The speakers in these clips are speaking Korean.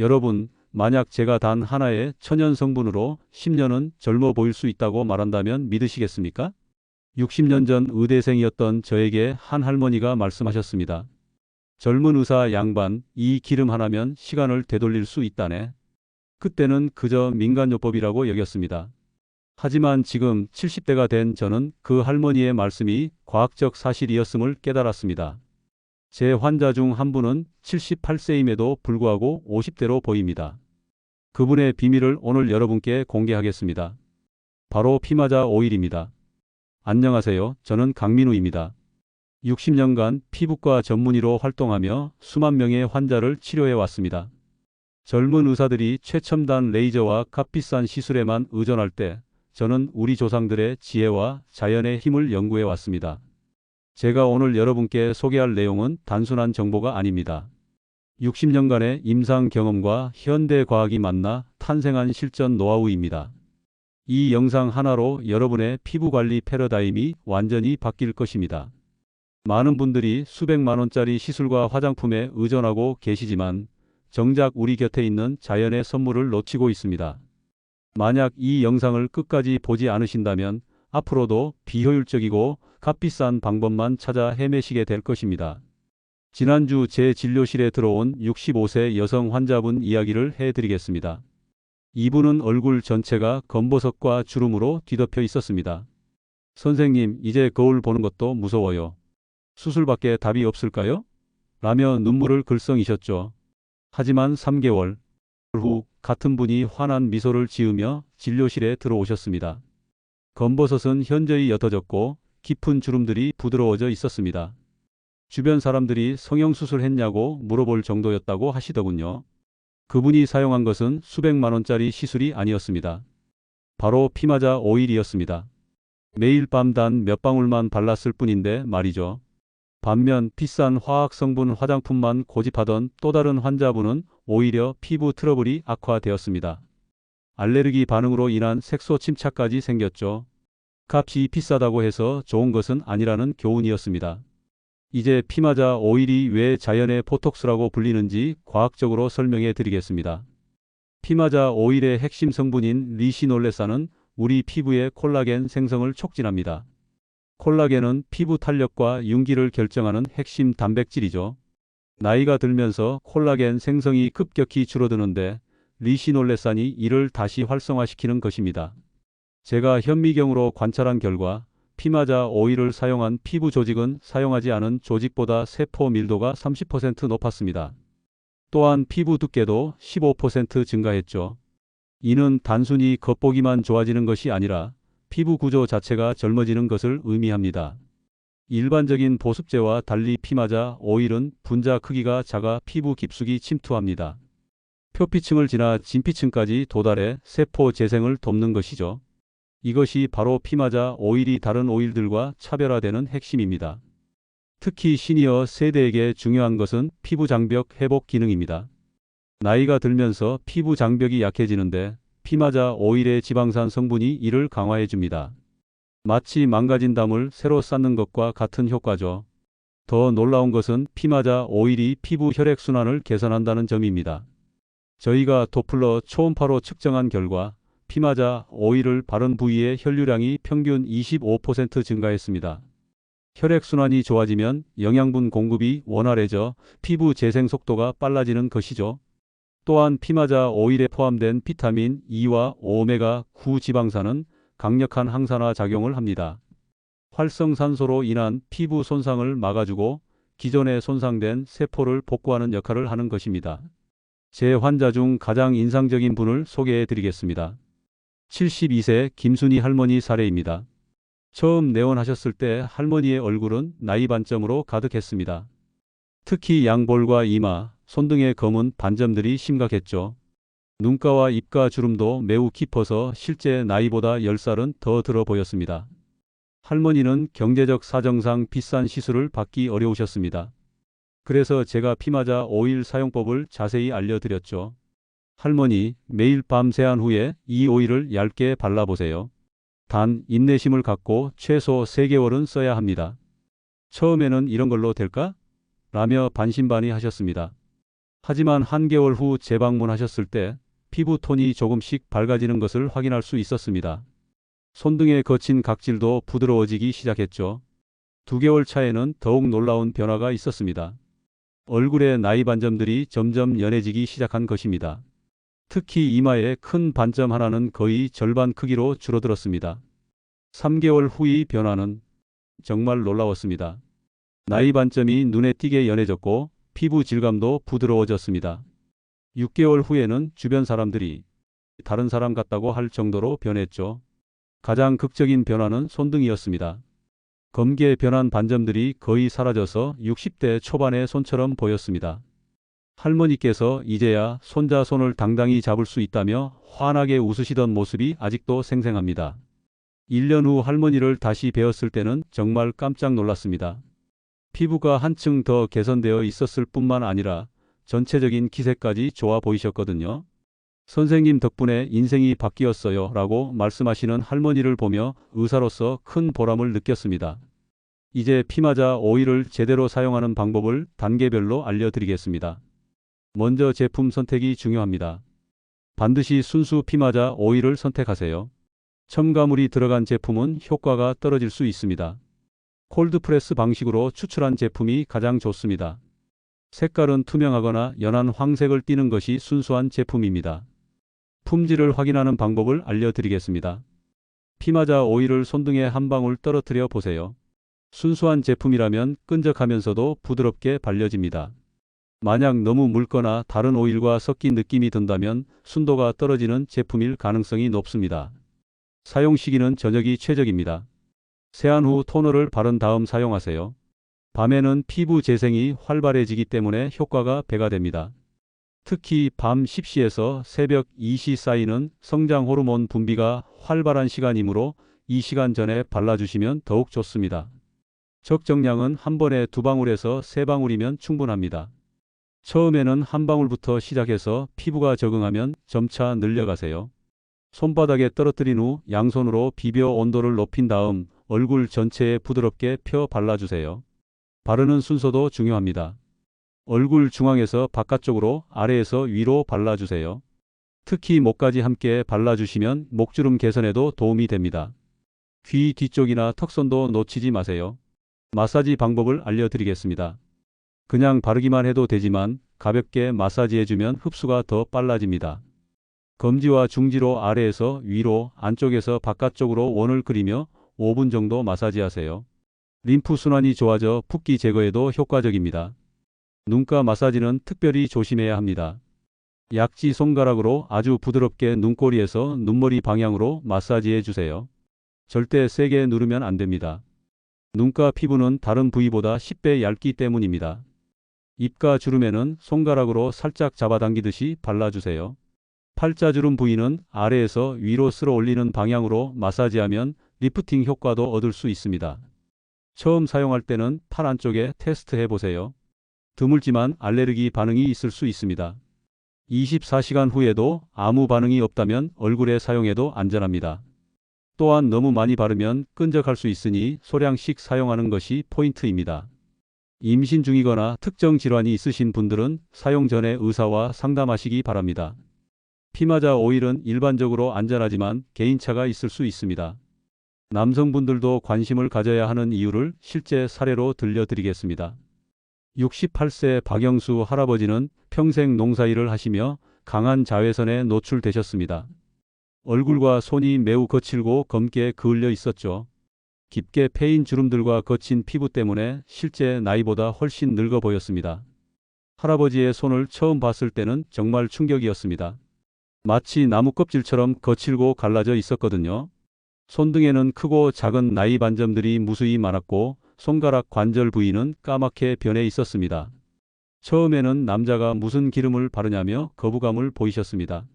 여러분, 만약 제가 단 하나의 천연 성분으로 10년은 젊어 보일 수 있다고 말한다면 믿으시겠습니까? 60년 전 의대생이었던 저에게 한 할머니가 말씀하셨습니다. 젊은 의사 양반, 이 기름 하나면 시간을 되돌릴 수 있다네. 그때는 그저 민간요법이라고 여겼습니다. 하지만 지금 70대가 된 저는 그 할머니의 말씀이 과학적 사실이었음을 깨달았습니다. 제 환자 중 한 분은 78세임에도 불구하고 50대로 보입니다. 그분의 비밀을 오늘 여러분께 공개하겠습니다. 바로 피마자 오일입니다. 안녕하세요. 저는 강민우입니다. 60년간 피부과 전문의로 활동하며 수만 명의 환자를 치료해 왔습니다. 젊은 의사들이 최첨단 레이저와 값비싼 시술에만 의존할 때 저는 우리 조상들의 지혜와 자연의 힘을 연구해 왔습니다. 제가 오늘 여러분께 소개할 내용은 단순한 정보가 아닙니다. 60년간의 임상 경험과 현대 과학이 만나 탄생한 실전 노하우입니다. 이 영상 하나로 여러분의 피부 관리 패러다임이 완전히 바뀔 것입니다. 많은 분들이 수백만 원짜리 시술과 화장품에 의존하고 계시지만 정작 우리 곁에 있는 자연의 선물을 놓치고 있습니다. 만약 이 영상을 끝까지 보지 않으신다면 앞으로도 비효율적이고 값비싼 방법만 찾아 헤매시게 될 것입니다. 지난주 제 진료실에 들어온 65세 여성 환자분 이야기를 해드리겠습니다. 이분은 얼굴 전체가 검버섯과 주름으로 뒤덮여 있었습니다. 선생님, 이제 거울 보는 것도 무서워요. 수술밖에 답이 없을까요? 라며 눈물을 글썽이셨죠. 하지만 3개월 후 같은 분이 환한 미소를 지으며 진료실에 들어오셨습니다. 검버섯은 현저히 옅어졌고 깊은 주름들이 부드러워져 있었습니다. 주변 사람들이 성형수술 했냐고 물어볼 정도였다고 하시더군요. 그분이 사용한 것은 수백만 원짜리 시술이 아니었습니다. 바로 피마자 오일이었습니다. 매일 밤 단 몇 방울만 발랐을 뿐인데 말이죠. 반면 비싼 화학 성분 화장품만 고집하던 또 다른 환자분은 오히려 피부 트러블이 악화되었습니다. 알레르기 반응으로 인한 색소 침착까지 생겼죠. 값이 비싸다고 해서 좋은 것은 아니라는 교훈이었습니다. 이제 피마자 오일이 왜 자연의 포톡스라고 불리는지 과학적으로 설명해 드리겠습니다. 피마자 오일의 핵심 성분인 리시놀레산은 우리 피부의 콜라겐 생성을 촉진합니다. 콜라겐은 피부 탄력과 윤기를 결정하는 핵심 단백질이죠. 나이가 들면서 콜라겐 생성이 급격히 줄어드는데 리시놀레산이 이를 다시 활성화시키는 것입니다. 제가 현미경으로 관찰한 결과 피마자 오일을 사용한 피부 조직은 사용하지 않은 조직보다 세포 밀도가 30% 높았습니다. 또한 피부 두께도 15% 증가했죠. 이는 단순히 겉보기만 좋아지는 것이 아니라 피부 구조 자체가 젊어지는 것을 의미합니다. 일반적인 보습제와 달리 피마자 오일은 분자 크기가 작아 피부 깊숙이 침투합니다. 표피층을 지나 진피층까지 도달해 세포 재생을 돕는 것이죠. 이것이 바로 피마자 오일이 다른 오일들과 차별화되는 핵심입니다. 특히 시니어 세대에게 중요한 것은 피부 장벽 회복 기능입니다. 나이가 들면서 피부 장벽이 약해지는데 피마자 오일의 지방산 성분이 이를 강화해 줍니다. 마치 망가진 담을 새로 쌓는 것과 같은 효과죠. 더 놀라운 것은 피마자 오일이 피부 혈액순환을 개선한다는 점입니다. 저희가 도플러 초음파로 측정한 결과 피마자 오일을 바른 부위의 혈류량이 평균 25% 증가했습니다. 혈액순환이 좋아지면 영양분 공급이 원활해져 피부 재생 속도가 빨라지는 것이죠. 또한 피마자 오일에 포함된 비타민 E와 오메가 9 지방산은 강력한 항산화 작용을 합니다. 활성산소로 인한 피부 손상을 막아주고 기존에 손상된 세포를 복구하는 역할을 하는 것입니다. 제 환자 중 가장 인상적인 분을 소개해 드리겠습니다. 72세 김순희 할머니 사례입니다. 처음 내원하셨을 때 할머니의 얼굴은 나이 반점으로 가득했습니다. 특히 양볼과 이마, 손 등의 검은 반점들이 심각했죠. 눈가와 입가 주름도 매우 깊어서 실제 나이보다 10살은 더 들어 보였습니다. 할머니는 경제적 사정상 비싼 시술을 받기 어려우셨습니다. 그래서 제가 피마자 오일 사용법을 자세히 알려드렸죠. 할머니, 매일 밤 세안 후에 이 오일을 얇게 발라보세요. 단, 인내심을 갖고 최소 3개월은 써야 합니다. 처음에는 이런 걸로 될까? 라며 반신반의 하셨습니다. 하지만 한 개월 후 재방문하셨을 때 피부 톤이 조금씩 밝아지는 것을 확인할 수 있었습니다. 손등의 거친 각질도 부드러워지기 시작했죠. 두 개월 차에는 더욱 놀라운 변화가 있었습니다. 얼굴의 나이 반점들이 점점 연해지기 시작한 것입니다. 특히 이마의 큰 반점 하나는 거의 절반 크기로 줄어들었습니다. 3개월 후의 변화는 정말 놀라웠습니다. 나이 반점이 눈에 띄게 연해졌고 피부 질감도 부드러워졌습니다. 6개월 후에는 주변 사람들이 다른 사람 같다고 할 정도로 변했죠. 가장 극적인 변화는 손등이었습니다. 검게 변한 반점들이 거의 사라져서 60대 초반의 손처럼 보였습니다. 할머니께서 이제야 손자 손을 당당히 잡을 수 있다며 환하게 웃으시던 모습이 아직도 생생합니다. 1년 후 할머니를 다시 뵈었을 때는 정말 깜짝 놀랐습니다. 피부가 한층 더 개선되어 있었을 뿐만 아니라 전체적인 기색까지 좋아 보이셨거든요. 선생님 덕분에 인생이 바뀌었어요 라고 말씀하시는 할머니를 보며 의사로서 큰 보람을 느꼈습니다. 이제 피마자 오일을 제대로 사용하는 방법을 단계별로 알려드리겠습니다. 먼저 제품 선택이 중요합니다. 반드시 순수 피마자 오일을 선택하세요. 첨가물이 들어간 제품은 효과가 떨어질 수 있습니다. 콜드프레스 방식으로 추출한 제품이 가장 좋습니다. 색깔은 투명하거나 연한 황색을 띠는 것이 순수한 제품입니다. 품질을 확인하는 방법을 알려드리겠습니다. 피마자 오일을 손등에 한 방울 떨어뜨려 보세요. 순수한 제품이라면 끈적하면서도 부드럽게 발려집니다. 만약 너무 묽거나 다른 오일과 섞인 느낌이 든다면 순도가 떨어지는 제품일 가능성이 높습니다. 사용 시기는 저녁이 최적입니다. 세안 후 토너를 바른 다음 사용하세요. 밤에는 피부 재생이 활발해지기 때문에 효과가 배가 됩니다. 특히 밤 10시에서 새벽 2시 사이는 성장 호르몬 분비가 활발한 시간이므로 이 시간 전에 발라주시면 더욱 좋습니다. 적정량은 한 번에 두 방울에서 세 방울이면 충분합니다. 처음에는 한 방울부터 시작해서 피부가 적응하면 점차 늘려가세요. 손바닥에 떨어뜨린 후 양손으로 비벼 온도를 높인 다음 얼굴 전체에 부드럽게 펴 발라주세요. 바르는 순서도 중요합니다. 얼굴 중앙에서 바깥쪽으로 아래에서 위로 발라주세요. 특히 목까지 함께 발라주시면 목주름 개선에도 도움이 됩니다. 귀 뒤쪽이나 턱선도 놓치지 마세요. 마사지 방법을 알려드리겠습니다. 그냥 바르기만 해도 되지만 가볍게 마사지해주면 흡수가 더 빨라집니다. 검지와 중지로 아래에서 위로 안쪽에서 바깥쪽으로 원을 그리며 5분 정도 마사지하세요. 림프 순환이 좋아져 붓기 제거에도 효과적입니다. 눈가 마사지는 특별히 조심해야 합니다. 약지 손가락으로 아주 부드럽게 눈꼬리에서 눈머리 방향으로 마사지해 주세요. 절대 세게 누르면 안 됩니다. 눈가 피부는 다른 부위보다 10배 얇기 때문입니다. 입가 주름에는 손가락으로 살짝 잡아당기듯이 발라주세요. 팔자주름 부위는 아래에서 위로 쓸어 올리는 방향으로 마사지하면 리프팅 효과도 얻을 수 있습니다. 처음 사용할 때는 팔 안쪽에 테스트해 보세요. 드물지만 알레르기 반응이 있을 수 있습니다. 24시간 후에도 아무 반응이 없다면 얼굴에 사용해도 안전합니다. 또한 너무 많이 바르면 끈적할 수 있으니 소량씩 사용하는 것이 포인트입니다. 임신 중이거나 특정 질환이 있으신 분들은 사용 전에 의사와 상담하시기 바랍니다. 피마자 오일은 일반적으로 안전하지만 개인차가 있을 수 있습니다. 남성분들도 관심을 가져야 하는 이유를 실제 사례로 들려드리겠습니다. 68세 박영수 할아버지는 평생 농사일을 하시며 강한 자외선에 노출되셨습니다. 얼굴과 손이 매우 거칠고 검게 그을려 있었죠. 깊게 패인 주름들과 거친 피부 때문에 실제 나이보다 훨씬 늙어 보였습니다. 할아버지의 손을 처음 봤을 때는 정말 충격이었습니다. 마치 나무 껍질처럼 거칠고 갈라져 있었거든요. 손등에는 크고 작은 나이 반점들이 무수히 많았고 손가락 관절 부위는 까맣게 변해 있었습니다. 처음에는 남자가 무슨 기름을 바르냐며 거부감을 보이셨습니다.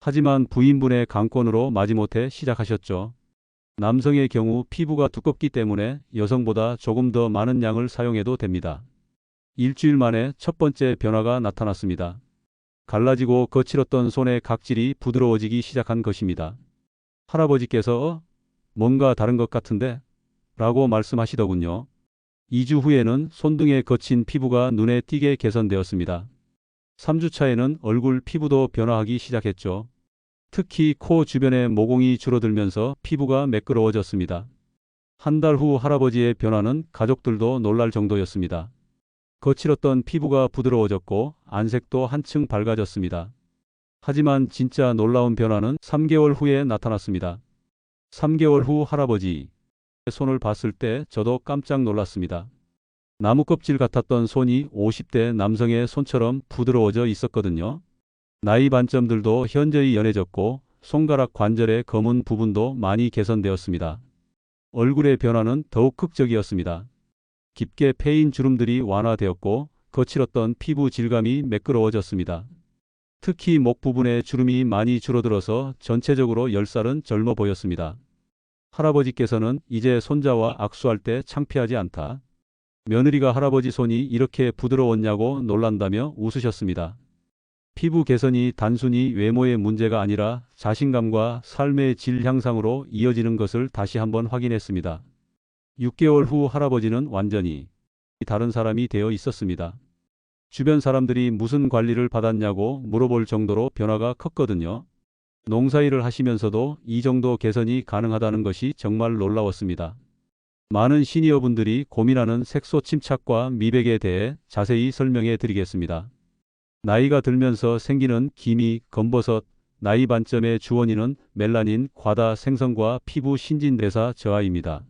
하지만 부인분의 강권으로 마지못해 시작하셨죠. 남성의 경우 피부가 두껍기 때문에 여성보다 조금 더 많은 양을 사용해도 됩니다. 일주일 만에 첫 번째 변화가 나타났습니다. 갈라지고 거칠었던 손의 각질이 부드러워지기 시작한 것입니다. 할아버지께서 어? 뭔가 다른 것 같은데? 라고 말씀하시더군요. 2주 후에는 손등에 거친 피부가 눈에 띄게 개선되었습니다. 3주 차에는 얼굴 피부도 변화하기 시작했죠. 특히 코 주변의 모공이 줄어들면서 피부가 매끄러워졌습니다. 한 달 후 할아버지의 변화는 가족들도 놀랄 정도였습니다. 거칠었던 피부가 부드러워졌고 안색도 한층 밝아졌습니다. 하지만 진짜 놀라운 변화는 3개월 후에 나타났습니다. 3개월 후 할아버지 손을 봤을 때 저도 깜짝 놀랐습니다. 나무 껍질 같았던 손이 50대 남성의 손처럼 부드러워져 있었거든요. 나이 반점들도 현저히 연해졌고 손가락 관절의 검은 부분도 많이 개선되었습니다. 얼굴의 변화는 더욱 극적이었습니다. 깊게 패인 주름들이 완화되었고 거칠었던 피부 질감이 매끄러워졌습니다. 특히 목 부분에 주름이 많이 줄어들어서 전체적으로 10살은 젊어 보였습니다. 할아버지께서는 이제 손자와 악수할 때 창피하지 않다. 며느리가 할아버지 손이 이렇게 부드러웠냐고 놀란다며 웃으셨습니다. 피부 개선이 단순히 외모의 문제가 아니라 자신감과 삶의 질 향상으로 이어지는 것을 다시 한번 확인했습니다. 6개월 후 할아버지는 완전히 다른 사람이 되어 있었습니다. 주변 사람들이 무슨 관리를 받았냐고 물어볼 정도로 변화가 컸거든요. 농사일을 하시면서도 이 정도 개선이 가능하다는 것이 정말 놀라웠습니다. 많은 시니어분들이 고민하는 색소 침착과 미백에 대해 자세히 설명해 드리겠습니다. 나이가 들면서 생기는 기미, 검버섯, 나이 반점의 주원인은 멜라닌 과다 생성과 피부 신진대사 저하입니다.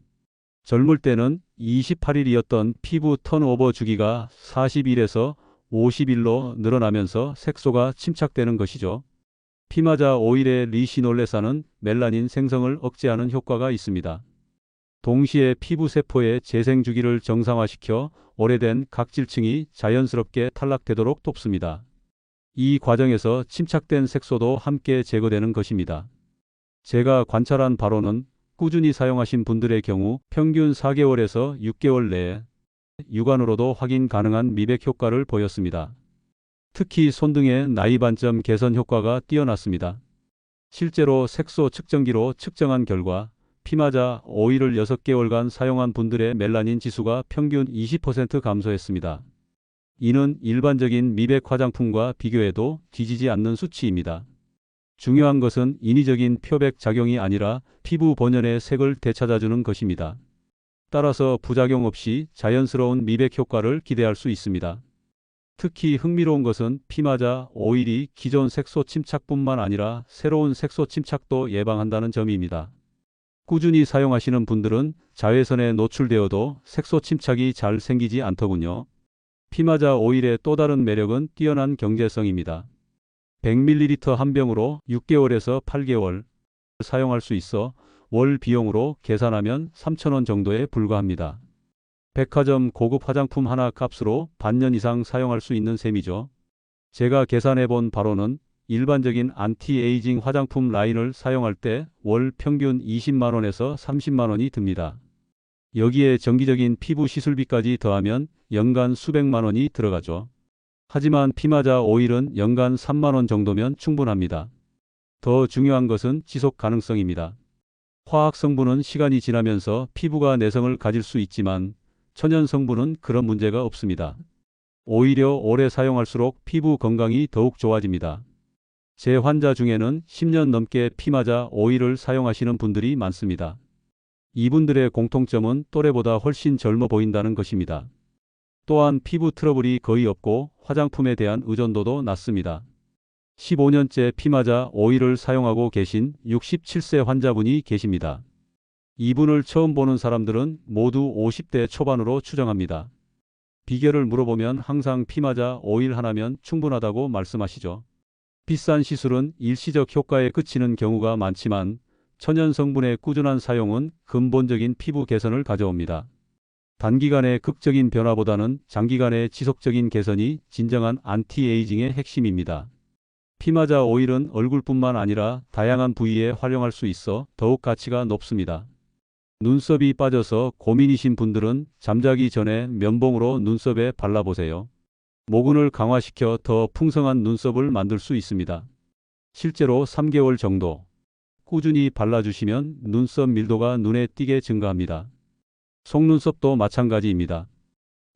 젊을 때는 28일이었던 피부 턴오버 주기가 40일에서 50일로 늘어나면서 색소가 침착되는 것이죠. 피마자 오일의 리시놀레산은 멜라닌 생성을 억제하는 효과가 있습니다. 동시에 피부 세포의 재생 주기를 정상화시켜 오래된 각질층이 자연스럽게 탈락되도록 돕습니다. 이 과정에서 침착된 색소도 함께 제거되는 것입니다. 제가 관찰한 바로는 꾸준히 사용하신 분들의 경우 평균 4개월에서 6개월 내에 육안으로도 확인 가능한 미백 효과를 보였습니다. 특히 손등의 나이 반점 개선 효과가 뛰어났습니다. 실제로 색소 측정기로 측정한 결과 피마자 오일을 6개월간 사용한 분들의 멜라닌 지수가 평균 20% 감소했습니다. 이는 일반적인 미백 화장품과 비교해도 뒤지지 않는 수치입니다. 중요한 것은 인위적인 표백 작용이 아니라 피부 본연의 색을 되찾아주는 것입니다. 따라서 부작용 없이 자연스러운 미백 효과를 기대할 수 있습니다. 특히 흥미로운 것은 피마자 오일이 기존 색소 침착뿐만 아니라 새로운 색소 침착도 예방한다는 점입니다. 꾸준히 사용하시는 분들은 자외선에 노출되어도 색소 침착이 잘 생기지 않더군요. 피마자 오일의 또 다른 매력은 뛰어난 경제성입니다. 100ml 한 병으로 6개월에서 8개월 사용할 수 있어 월 비용으로 계산하면 3,000원 정도에 불과합니다. 백화점 고급 화장품 하나 값으로 반년 이상 사용할 수 있는 셈이죠. 제가 계산해 본 바로는 일반적인 안티에이징 화장품 라인을 사용할 때 월 평균 20만원에서 30만원이 듭니다. 여기에 정기적인 피부 시술비까지 더하면 연간 수백만 원이 들어가죠. 하지만 피마자 오일은 연간 3만 원 정도면 충분합니다. 더 중요한 것은 지속 가능성입니다. 화학 성분은 시간이 지나면서 피부가 내성을 가질 수 있지만 천연 성분은 그런 문제가 없습니다. 오히려 오래 사용할수록 피부 건강이 더욱 좋아집니다. 제 환자 중에는 10년 넘게 피마자 오일을 사용하시는 분들이 많습니다. 이분들의 공통점은 또래보다 훨씬 젊어 보인다는 것입니다. 또한 피부 트러블이 거의 없고 화장품에 대한 의존도도 낮습니다. 15년째 피마자 오일을 사용하고 계신 67세 환자분이 계십니다. 이분을 처음 보는 사람들은 모두 50대 초반으로 추정합니다. 비결을 물어보면 항상 피마자 오일 하나면 충분하다고 말씀하시죠. 비싼 시술은 일시적 효과에 그치는 경우가 많지만 천연 성분의 꾸준한 사용은 근본적인 피부 개선을 가져옵니다. 단기간의 극적인 변화보다는 장기간의 지속적인 개선이 진정한 안티에이징의 핵심입니다. 피마자 오일은 얼굴뿐만 아니라 다양한 부위에 활용할 수 있어 더욱 가치가 높습니다. 눈썹이 빠져서 고민이신 분들은 잠자기 전에 면봉으로 눈썹에 발라보세요. 모근을 강화시켜 더 풍성한 눈썹을 만들 수 있습니다. 실제로 3개월 정도 꾸준히 발라주시면 눈썹 밀도가 눈에 띄게 증가합니다. 속눈썹도 마찬가지입니다.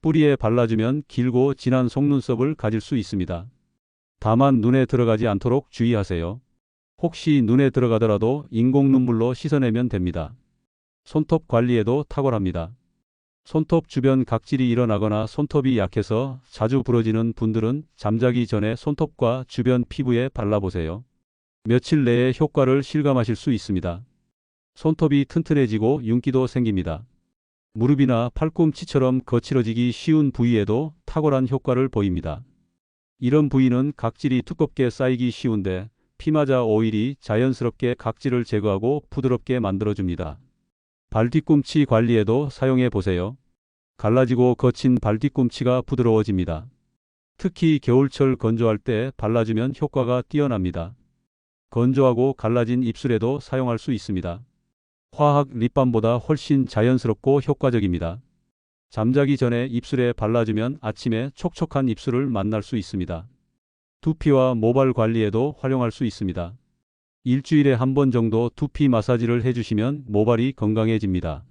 뿌리에 발라주면 길고 진한 속눈썹을 가질 수 있습니다. 다만 눈에 들어가지 않도록 주의하세요. 혹시 눈에 들어가더라도 인공 눈물로 씻어내면 됩니다. 손톱 관리에도 탁월합니다. 손톱 주변 각질이 일어나거나 손톱이 약해서 자주 부러지는 분들은 잠자기 전에 손톱과 주변 피부에 발라보세요. 며칠 내에 효과를 실감하실 수 있습니다. 손톱이 튼튼해지고 윤기도 생깁니다. 무릎이나 팔꿈치처럼 거칠어지기 쉬운 부위에도 탁월한 효과를 보입니다. 이런 부위는 각질이 두껍게 쌓이기 쉬운데 피마자 오일이 자연스럽게 각질을 제거하고 부드럽게 만들어줍니다. 발뒤꿈치 관리에도 사용해 보세요. 갈라지고 거친 발뒤꿈치가 부드러워집니다. 특히 겨울철 건조할 때 발라주면 효과가 뛰어납니다. 건조하고 갈라진 입술에도 사용할 수 있습니다. 화학 립밤보다 훨씬 자연스럽고 효과적입니다. 잠자기 전에 입술에 발라주면 아침에 촉촉한 입술을 만날 수 있습니다. 두피와 모발 관리에도 활용할 수 있습니다. 일주일에 한 번 정도 두피 마사지를 해주시면 모발이 건강해집니다.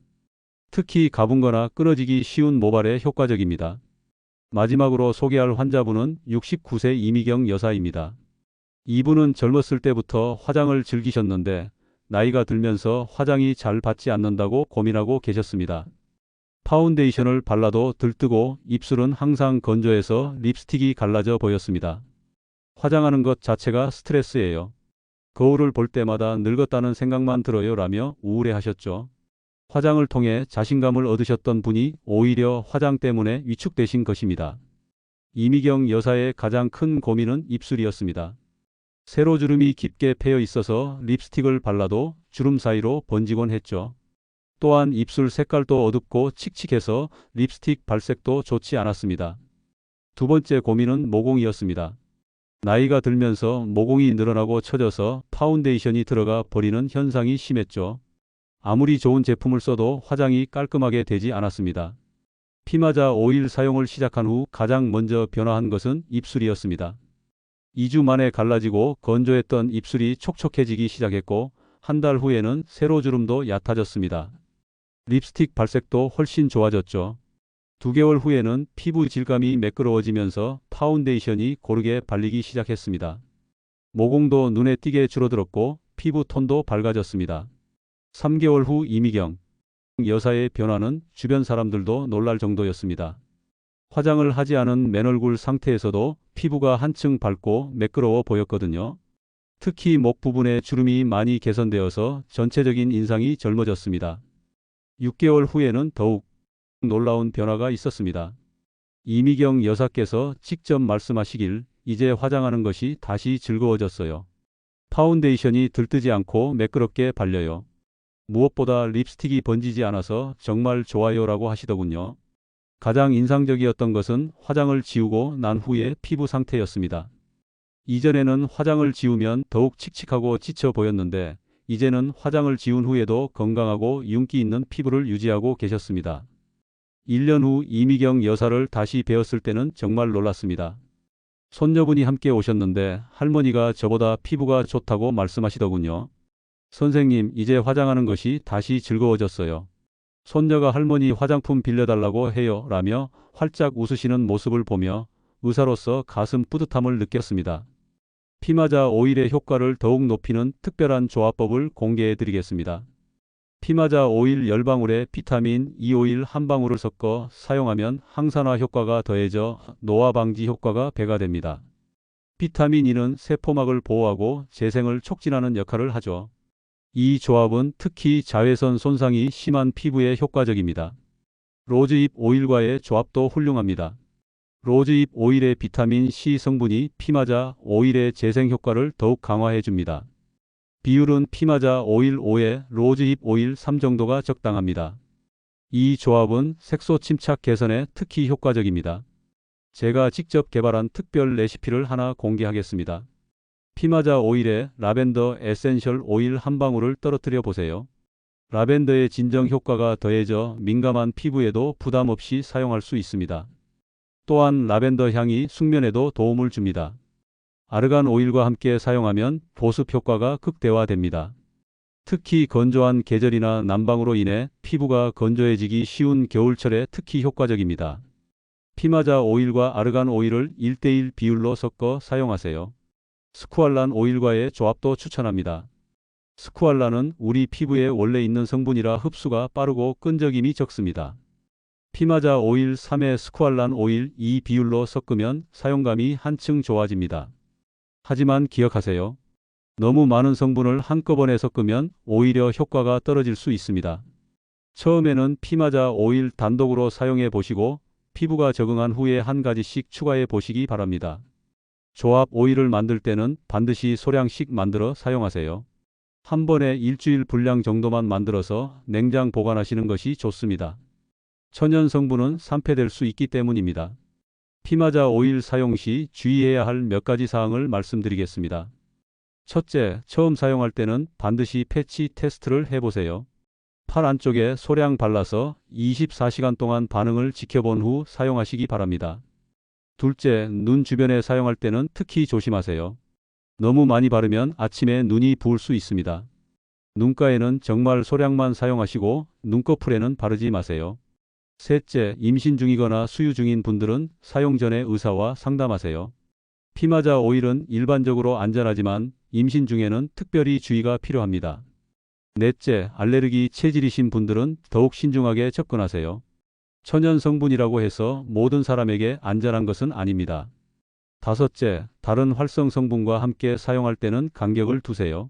특히 가분거나 끊어지기 쉬운 모발에 효과적입니다. 마지막으로 소개할 환자분은 69세 이미경 여사입니다. 이분은 젊었을 때부터 화장을 즐기셨는데 나이가 들면서 화장이 잘 받지 않는다고 고민하고 계셨습니다. 파운데이션을 발라도 들뜨고 입술은 항상 건조해서 립스틱이 갈라져 보였습니다. 화장하는 것 자체가 스트레스예요. 거울을 볼 때마다 늙었다는 생각만 들어요 라며 우울해 하셨죠. 화장을 통해 자신감을 얻으셨던 분이 오히려 화장 때문에 위축되신 것입니다. 이미경 여사의 가장 큰 고민은 입술이었습니다. 세로 주름이 깊게 패여 있어서 립스틱을 발라도 주름 사이로 번지곤 했죠. 또한 입술 색깔도 어둡고 칙칙해서 립스틱 발색도 좋지 않았습니다. 두 번째 고민은 모공이었습니다. 나이가 들면서 모공이 늘어나고 처져서 파운데이션이 들어가 버리는 현상이 심했죠. 아무리 좋은 제품을 써도 화장이 깔끔하게 되지 않았습니다. 피마자 오일 사용을 시작한 후 가장 먼저 변화한 것은 입술이었습니다. 2주 만에 갈라지고 건조했던 입술이 촉촉해지기 시작했고 한 달 후에는 세로 주름도 얕아졌습니다. 립스틱 발색도 훨씬 좋아졌죠. 두 개월 후에는 피부 질감이 매끄러워지면서 파운데이션이 고르게 발리기 시작했습니다. 모공도 눈에 띄게 줄어들었고 피부 톤도 밝아졌습니다. 3개월 후 이미경 여사의 변화는 주변 사람들도 놀랄 정도였습니다. 화장을 하지 않은 맨얼굴 상태에서도 피부가 한층 밝고 매끄러워 보였거든요. 특히 목 부분에 주름이 많이 개선되어서 전체적인 인상이 젊어졌습니다. 6개월 후에는 더욱 놀라운 변화가 있었습니다. 이미경 여사께서 직접 말씀하시길 이제 화장하는 것이 다시 즐거워졌어요. 파운데이션이 들뜨지 않고 매끄럽게 발려요. 무엇보다 립스틱이 번지지 않아서 정말 좋아요라고 하시더군요. 가장 인상적이었던 것은 화장을 지우고 난 후의 피부 상태였습니다. 이전에는 화장을 지우면 더욱 칙칙하고 지쳐 보였는데 이제는 화장을 지운 후에도 건강하고 윤기 있는 피부를 유지하고 계셨습니다. 1년 후 이미경 여사를 다시 배웠을 때는 정말 놀랐습니다. 손녀분이 함께 오셨는데 할머니가 저보다 피부가 좋다고 말씀하시더군요. 선생님, 이제 화장하는 것이 다시 즐거워졌어요. 손녀가 할머니 화장품 빌려달라고 해요. 라며 활짝 웃으시는 모습을 보며 의사로서 가슴 뿌듯함을 느꼈습니다. 피마자 오일의 효과를 더욱 높이는 특별한 조합법을 공개해 드리겠습니다. 피마자 오일 열방울에 비타민 E 오일 한 방울을 섞어 사용하면 항산화 효과가 더해져 노화 방지 효과가 배가 됩니다. 비타민 E는 세포막을 보호하고 재생을 촉진하는 역할을 하죠. 이 조합은 특히 자외선 손상이 심한 피부에 효과적입니다. 로즈잎 오일과의 조합도 훌륭합니다. 로즈잎 오일의 비타민 C 성분이 피마자 오일의 재생 효과를 더욱 강화해 줍니다. 비율은 피마자 오일 5에 로즈잎 오일 3 정도가 적당합니다. 이 조합은 색소 침착 개선에 특히 효과적입니다. 제가 직접 개발한 특별 레시피를 하나 공개하겠습니다. 피마자 오일에 라벤더 에센셜 오일 한 방울을 떨어뜨려 보세요. 라벤더의 진정 효과가 더해져 민감한 피부에도 부담 없이 사용할 수 있습니다. 또한 라벤더 향이 숙면에도 도움을 줍니다. 아르간 오일과 함께 사용하면 보습 효과가 극대화됩니다. 특히 건조한 계절이나 난방으로 인해 피부가 건조해지기 쉬운 겨울철에 특히 효과적입니다. 피마자 오일과 아르간 오일을 1대1 비율로 섞어 사용하세요. 스쿠알란 오일과의 조합도 추천합니다. 스쿠알란은 우리 피부에 원래 있는 성분이라 흡수가 빠르고 끈적임이 적습니다. 피마자 오일 3에 스쿠알란 오일 2 비율로 섞으면 사용감이 한층 좋아집니다. 하지만 기억하세요. 너무 많은 성분을 한꺼번에 섞으면 오히려 효과가 떨어질 수 있습니다. 처음에는 피마자 오일 단독으로 사용해 보시고 피부가 적응한 후에 한 가지씩 추가해 보시기 바랍니다. 조합 오일을 만들 때는 반드시 소량씩 만들어 사용하세요. 한 번에 일주일 분량 정도만 만들어서 냉장 보관하시는 것이 좋습니다. 천연 성분은 산패될 수 있기 때문입니다. 피마자 오일 사용 시 주의해야 할 몇 가지 사항을 말씀드리겠습니다. 첫째, 처음 사용할 때는 반드시 패치 테스트를 해보세요. 팔 안쪽에 소량 발라서 24시간 동안 반응을 지켜본 후 사용하시기 바랍니다. 둘째, 눈 주변에 사용할 때는 특히 조심하세요. 너무 많이 바르면 아침에 눈이 부을 수 있습니다. 눈가에는 정말 소량만 사용하시고 눈꺼풀에는 바르지 마세요. 셋째, 임신 중이거나 수유 중인 분들은 사용 전에 의사와 상담하세요. 피마자 오일은 일반적으로 안전하지만 임신 중에는 특별히 주의가 필요합니다. 넷째, 알레르기 체질이신 분들은 더욱 신중하게 접근하세요. 천연 성분이라고 해서 모든 사람에게 안전한 것은 아닙니다. 다섯째, 다른 활성 성분과 함께 사용할 때는 간격을 두세요.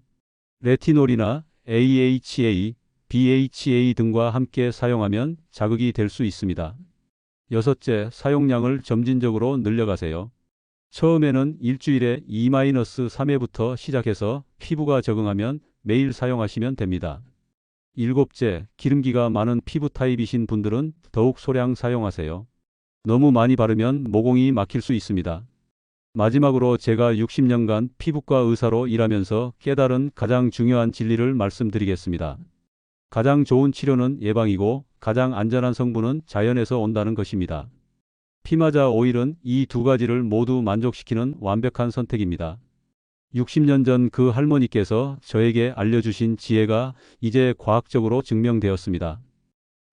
레티놀이나 AHA, BHA 등과 함께 사용하면 자극이 될 수 있습니다. 여섯째, 사용량을 점진적으로 늘려가세요. 처음에는 일주일에 2-3회부터 시작해서 피부가 적응하면 매일 사용하시면 됩니다. 일곱째, 기름기가 많은 피부 타입이신 분들은 더욱 소량 사용하세요. 너무 많이 바르면 모공이 막힐 수 있습니다. 마지막으로 제가 60년간 피부과 의사로 일하면서 깨달은 가장 중요한 진리를 말씀드리겠습니다. 가장 좋은 치료는 예방이고 가장 안전한 성분은 자연에서 온다는 것입니다. 피마자 오일은 이 두 가지를 모두 만족시키는 완벽한 선택입니다. 60년 전 그 할머니께서 저에게 알려주신 지혜가 이제 과학적으로 증명되었습니다.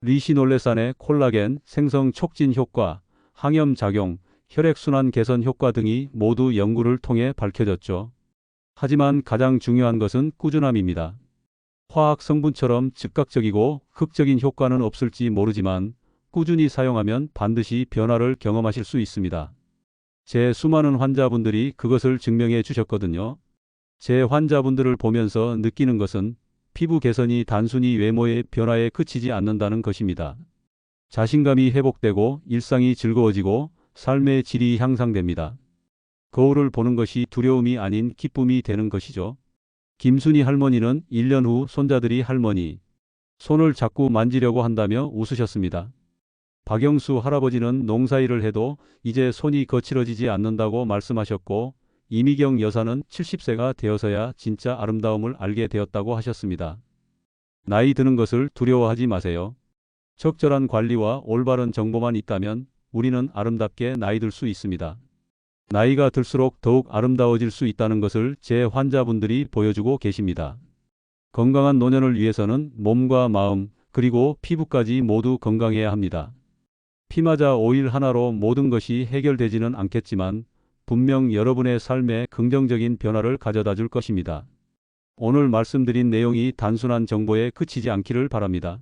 리시놀레산의 콜라겐 생성 촉진 효과, 항염 작용, 혈액순환 개선 효과 등이 모두 연구를 통해 밝혀졌죠. 하지만 가장 중요한 것은 꾸준함입니다. 화학 성분처럼 즉각적이고 극적인 효과는 없을지 모르지만 꾸준히 사용하면 반드시 변화를 경험하실 수 있습니다. 제 수많은 환자분들이 그것을 증명해 주셨거든요. 제 환자분들을 보면서 느끼는 것은 피부 개선이 단순히 외모의 변화에 그치지 않는다는 것입니다. 자신감이 회복되고 일상이 즐거워지고 삶의 질이 향상됩니다. 거울을 보는 것이 두려움이 아닌 기쁨이 되는 것이죠. 김순희 할머니는 1년 후 손자들이 할머니 손을 자꾸 만지려고 한다며 웃으셨습니다. 박영수 할아버지는 농사일을 해도 이제 손이 거칠어지지 않는다고 말씀하셨고 이미경 여사는 70세가 되어서야 진짜 아름다움을 알게 되었다고 하셨습니다. 나이 드는 것을 두려워하지 마세요. 적절한 관리와 올바른 정보만 있다면 우리는 아름답게 나이 들 수 있습니다. 나이가 들수록 더욱 아름다워질 수 있다는 것을 제 환자분들이 보여주고 계십니다. 건강한 노년을 위해서는 몸과 마음 그리고 피부까지 모두 건강해야 합니다. 피마자 오일 하나로 모든 것이 해결되지는 않겠지만 분명 여러분의 삶에 긍정적인 변화를 가져다 줄 것입니다. 오늘 말씀드린 내용이 단순한 정보에 그치지 않기를 바랍니다.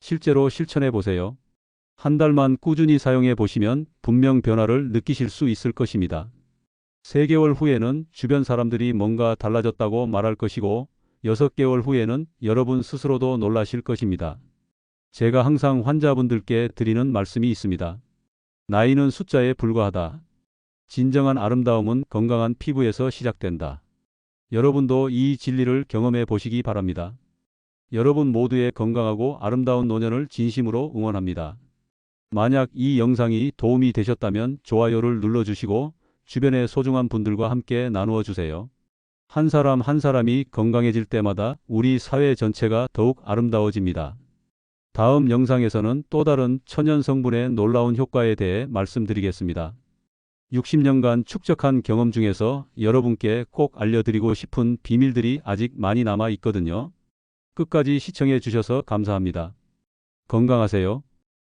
실제로 실천해 보세요. 한 달만 꾸준히 사용해 보시면 분명 변화를 느끼실 수 있을 것입니다. 3개월 후에는 주변 사람들이 뭔가 달라졌다고 말할 것이고 6개월 후에는 여러분 스스로도 놀라실 것입니다. 제가 항상 환자분들께 드리는 말씀이 있습니다. 나이는 숫자에 불과하다. 진정한 아름다움은 건강한 피부에서 시작된다. 여러분도 이 진리를 경험해 보시기 바랍니다. 여러분 모두의 건강하고 아름다운 노년을 진심으로 응원합니다. 만약 이 영상이 도움이 되셨다면 좋아요를 눌러주시고 주변의 소중한 분들과 함께 나누어 주세요. 한 사람 한 사람이 건강해질 때마다 우리 사회 전체가 더욱 아름다워집니다. 다음 영상에서는 또 다른 천연 성분의 놀라운 효과에 대해 말씀드리겠습니다. 60년간 축적한 경험 중에서 여러분께 꼭 알려드리고 싶은 비밀들이 아직 많이 남아 있거든요. 끝까지 시청해 주셔서 감사합니다. 건강하세요.